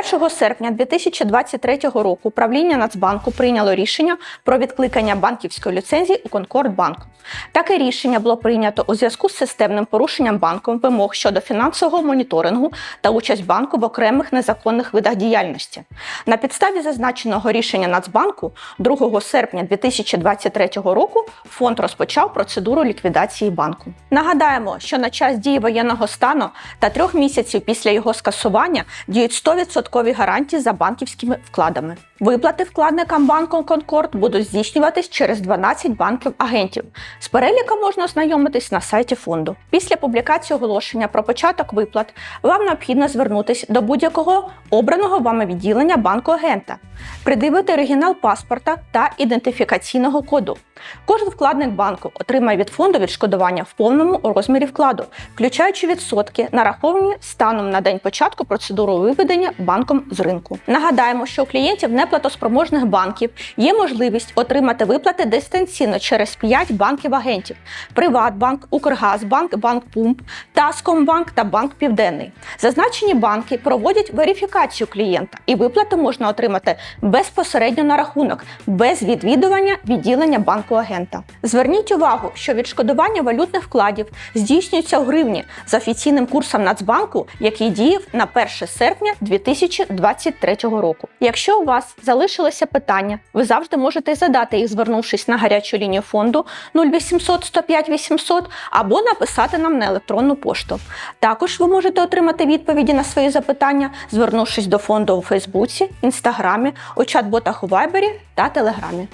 1 серпня 2023 року управління Нацбанку прийняло рішення про відкликання банківської ліцензії у Конкордбанку. Таке рішення було прийнято у зв'язку з системним порушенням банком вимог щодо фінансового моніторингу та участь банку в окремих незаконних видах діяльності. На підставі зазначеного рішення Нацбанку 2 серпня 2023 року фонд розпочав процедуру ліквідації банку. Нагадаємо, що на час дії воєнного стану та трьох місяців після його скасування діють 100% гарантії за банківськими вкладами. Виплати вкладникам банку Конкорд будуть здійснюватись через 12 банків-агентів. З переліком можна ознайомитись на сайті фонду. Після публікації оголошення про початок виплат вам необхідно звернутися до будь-якого обраного вами відділення банку-агента, придивити оригінал паспорта та ідентифікаційного коду. Кожен вкладник банку отримає від фонду відшкодування в повному розмірі вкладу, включаючи відсотки, нараховані станом на день початку процедури виведення банком з ринку. Нагадаємо, що у клієнтів неплатоспроможних банків є можливість отримати виплати дистанційно через 5 банків-агентів: Приватбанк, Укргазбанк, Банк Пумп, Таскомбанк та Банк Південний. Зазначені банки проводять верифікацію клієнта, і виплати можна отримати безпосередньо на рахунок, без відвідування відділення банку-агента. Зверніть увагу, що відшкодування валютних вкладів здійснюється у гривні за офіційним курсом Нацбанку, який діяв на 1 серпня 2023 року. Якщо у вас залишилися питання, ви завжди можете задати їх, звернувшись на гарячу лінію фонду 0800 105 800 або написати нам на електронну пошту. Також ви можете отримати відповіді на свої запитання, звернувшись до фонду у Фейсбуці, Інстаграмі, у чат-ботах у Вайбері та Телеграмі.